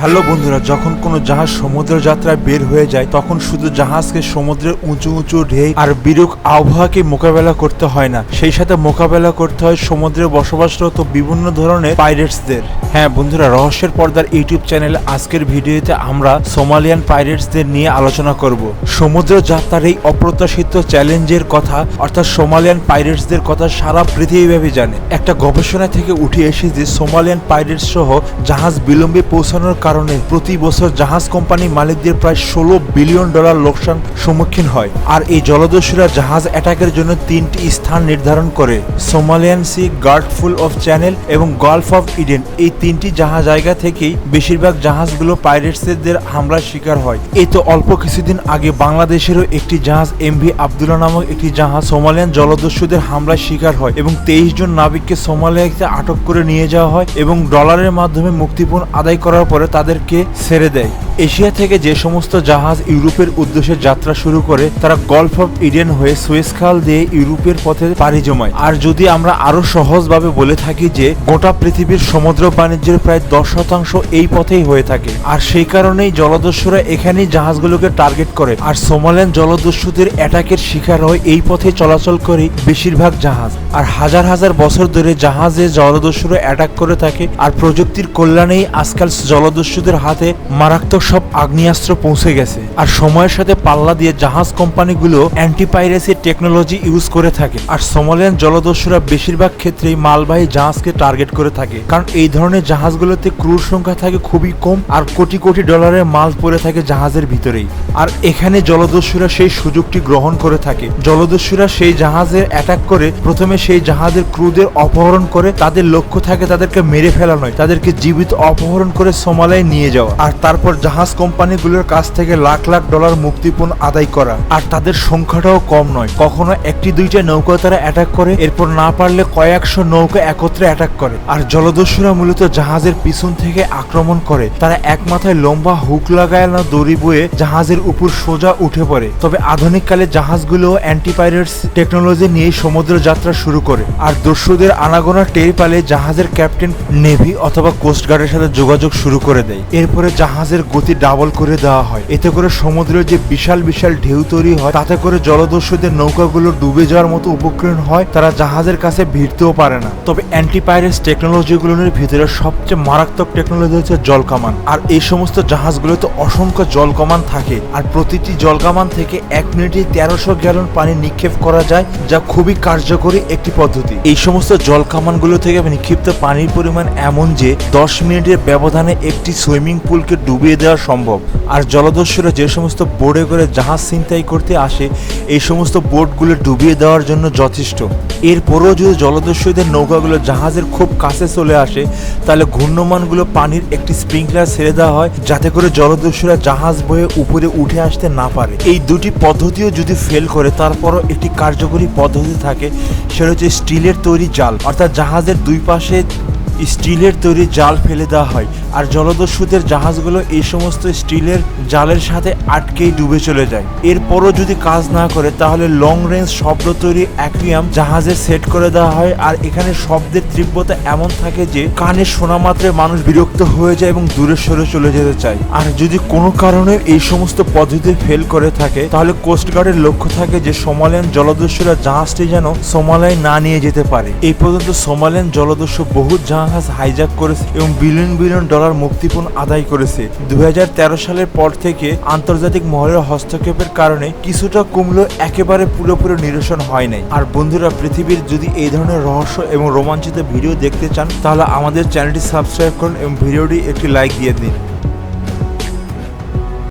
Hello বন্ধুরা, যখন কোনো জাহাজ সমুদ্র যাত্রায় বের হয়ে যায়, তখন শুধু জাহাজকে সমুদ্রের উঁচু উঁচু ঢেউ আর বিরূপ আবহাওয়াকে মোকাবেলা করতে হয় না। সেই সাথে মোকাবেলা করতে হয় সমুদ্রে বসবাসরত বিভিন্ন ধরনের পাইরেটসদের। হ্যাঁ বন্ধুরা, রহস্যের পর্দার ইউটিউব চ্যানেলে আজকের ভিডিওতে আমরা সোমালিয়ান পাইরেটসদের নিয়ে আলোচনা করব। সমুদ্র যাত্রার এই অপ্রত্যাশিত চ্যালেঞ্জের কথা, অর্থাৎ সোমালিয়ান পাইরেটসদের কথা সারা পৃথিবীব্যাপী জানে। একটা গবেষণা থেকে উঠে এসে যে সোমালিয়ান পাইরেটস সহ জাহাজ বিলম্বে পৌঁছানোর কারণে প্রতি বছর জাহাজ কোম্পানি মালিকদের প্রায় ষোলো বিলিয়ন ডলার লোকসান সম্মুখীন হয়। আর এই জলদস্যুরা জাহাজ অ্যাটাকের জন্য তিনটি স্থান নির্ধারণ করে, Somalian sea Guardafui of channel এবং গালফ অফ ইডেন। এই তিনটি জাহাজ জায়গা থেকেই বেশিরভাগ জাহাজগুলো পাইরেটসদের হামলার শিকার হয়। এই তো অল্প কিছুদিন আগে বাংলাদেশেরও একটি জাহাজ এমভি আবদুল্লাহ নামক একটি জাহাজ সোমালিয়ান জলদস্যুদের হামলার শিকার হয় এবং তেইশ জন নাবিককে সোমালিয়াতে আটক করে নিয়ে যাওয়া হয় এবং ডলারের মাধ্যমে মুক্তিপণ আদায় করার পরে তাদেরকে ছেড়ে দেয়। এশিয়া থেকে যে সমস্ত জাহাজ ইউরোপের উদ্দেশ্যে যাত্রা শুরু করে, তারা গল্ফ অফ ইডেন হয়ে সুয়েজ খাল দিয়ে ইউরোপের পথে পাড়ি জমায়। আর যদি আমরা আরও সহজভাবে বলে থাকি যে, গোটা পৃথিবীর সমুদ্র বাণিজ্যের প্রায় দশ শতাংশ এই পথেই হয়ে থাকে, আর সেই কারণেই জলদস্যুরা এখানেই জাহাজগুলোকে টার্গেট করে, আর সোমালিয়ান জলদস্যুদের অ্যাটাকের শিকার হয় এই পথে চলাচল করে বেশিরভাগ জাহাজ। আর হাজার হাজার বছর ধরে জাহাজে জলদস্যুরা অ্যাটাক করে থাকে, আর প্রযুক্তির কল্যাণেই আজকাল জলদস্যুদের হাতে মারাত্মক সব আগ্নেয়াস্ত্র পৌঁছে গেছে। আর সময়ের সাথে পাল্লা দিয়ে জাহাজ কোম্পানিগুলো অ্যান্টিপাইরেসি টেকনোলজি ইউজ করে থাকে। আর সোমালিয়ান জলদস্যুরা বেশিরভাগ ক্ষেত্রেই মালবাহী জাহাজকে টার্গেট করে থাকে। কারণ এই ধরনের জাহাজগুলোতে ক্রুর সংখ্যা থাকে খুবই কম, আর কোটি কোটি ডলারের মাল পড়ে থাকে জাহাজের ভিতরেই। আর এখানে জলদস্যুরা সেই সুযোগটি গ্রহণ করে থাকে। জলদস্যুরা সেই জাহাজের অ্যাটাক করে, প্রথমে সেই জাহাজের ক্রুদের অপহরণ করে, তাদের লক্ষ্য থাকে তাদেরকে মেরে ফেলা নয়, তাদেরকে জীবিত অপহরণ করে সোমালায় নিয়ে যাওয়া। আর তারপর জাহাজ কোম্পানিগুলোর কাছ থেকে লাখ লাখ ডলার মুক্তিপণ আদায় করা। আর তাদের সংখ্যাটাও কম নয়, কখনো একটি দুইটা নৌকা তারা অ্যাটাক করে, এরপর না পারলে কয়েকশো নৌকা একত্রে অ্যাটাক করে। আর জলদস্যুরা মূলত জাহাজের পিছন থেকে আক্রমণ করে। তারা এক মাথায় লম্বা হুক লাগায় না দড়ি বয়ে জাহাজের উপর সোজা উঠে পড়ে। তবে আধুনিক কালে জাহাজগুলো অ্যান্টিপাইরেটস টেকনোলজি নিয়ে সমুদ্র যাত্রা শুরু করে। আর দস্যুদের আনাগোনা টের পালে জাহাজের ক্যাপ্টেন নেভি অথবা কোস্টগার্ডের সাথে যোগাযোগ শুরু করে দেয়। এরপরে জাহাজের গতি ডাবল করে দেওয়া হয়। এতে করে সমুদ্রের যে বিশাল বিশাল ঢেউ তৈরি হয়, তাতে করে জলদস্যুদের নৌকাগুলো ডুবে যাওয়ার মতো উপকরণ হয়, তারা জাহাজের কাছে ভিড়তেও পারে না। তবে অ্যান্টিপাইরেটস টেকনোলজিগুলোর ভিতরে সবচেয়ে মারাত্মক টেকনোলজি হচ্ছে জলকামান আর এই সমস্ত জাহাজগুলোতে অসংখ্য জলকামান থাকে। আর প্রতিটি জলকামান থেকে এক মিনিটে তেরোশো গ্যালন পানি নিক্ষেপ করা যায়, যা খুবই কার্যকরী একটি পদ্ধতি। এই সমস্ত জলকামানগুলো থেকে নিক্ষিপ্ত পানির পরিমাণ এমন যে, দশ মিনিটের ব্যবধানে একটি সুইমিং পুলকে ডুবিয়ে দেওয়া সম্ভব। আর জলদস্যুরা যে সমস্ত বোর্ডে করে জাহাজ ছিনতাই করতে আসে, এই সমস্ত বোটগুলো ডুবিয়ে দেওয়ার জন্য যথেষ্ট। এরপরেও যদি জলদস্যুদের নৌকাগুলো জাহাজের খুব কাছে চলে আসে, তাহলে ঘূর্ণমানগুলো পানির একটি স্প্রিংকলার ছেড়ে দেওয়া হয়, যাতে করে জলদস্যুরা জাহাজ বয়ে উপরে উঠে আসতে না পারে। এই দুটি পদ্ধতিও যদি ফেল করে, তারপরও একটি কার্যকরী পদ্ধতি থাকে, সেটা হচ্ছে স্টিলের তৈরি জাল। অর্থাৎ জাহাজের দুই পাশে স্টিলের তৈরি জাল ফেলে দেওয়া হয়। আর জলদস্যুদের জাহাজগুলো এই সমস্ত স্টিলের জালের সাথে আটকেই ডুবে চলে যায়। এরপরও যদি কাজ না করে, তাহলে লং রেঞ্জ শব্দ তৈরি অ্যাকুয়াম জাহাজে সেট করে দেওয়া হয় আর এখানে শব্দের তীব্রতা এমন থাকে যে কানে শোনা মাত্রে মানুষ বিরক্ত হয়ে যায় এবং দূরে সরে চলে যেতে চায়। আর যদি কোনো কারণে এই সমস্ত পদ্ধতি ফেল করে থাকে, তাহলে কোস্টগার্ডের লক্ষ্য থাকে যে সোমালিয়ান জলদস্যুরা জাহাজটি যেন সোমালিয়ায় না নিয়ে যেতে পারে। এই পর্যন্ত সোমালিয়ান জলদস্যু বহু জাহাজ হাইজ্যাক করেছে এবং বিলিয়ন বিলিয়ন ডলার মুক্তিপণ আদায় করেছে। দু হাজার তেরো সালের পর থেকে আন্তর্জাতিক মহলের হস্তক্ষেপের কারণে কিছুটা কমলেও একেবারে পুরোপুরি নিরসন হয় নাই। আর বন্ধুরা, পৃথিবীর যদি এই ধরনের রহস্য এবং রোমাঞ্চিত ভিডিও দেখতে চান, তাহলে আমাদের চ্যানেলটি সাবস্ক্রাইব করুন এবং ভিডিওটি একটি লাইক দিয়ে দিন।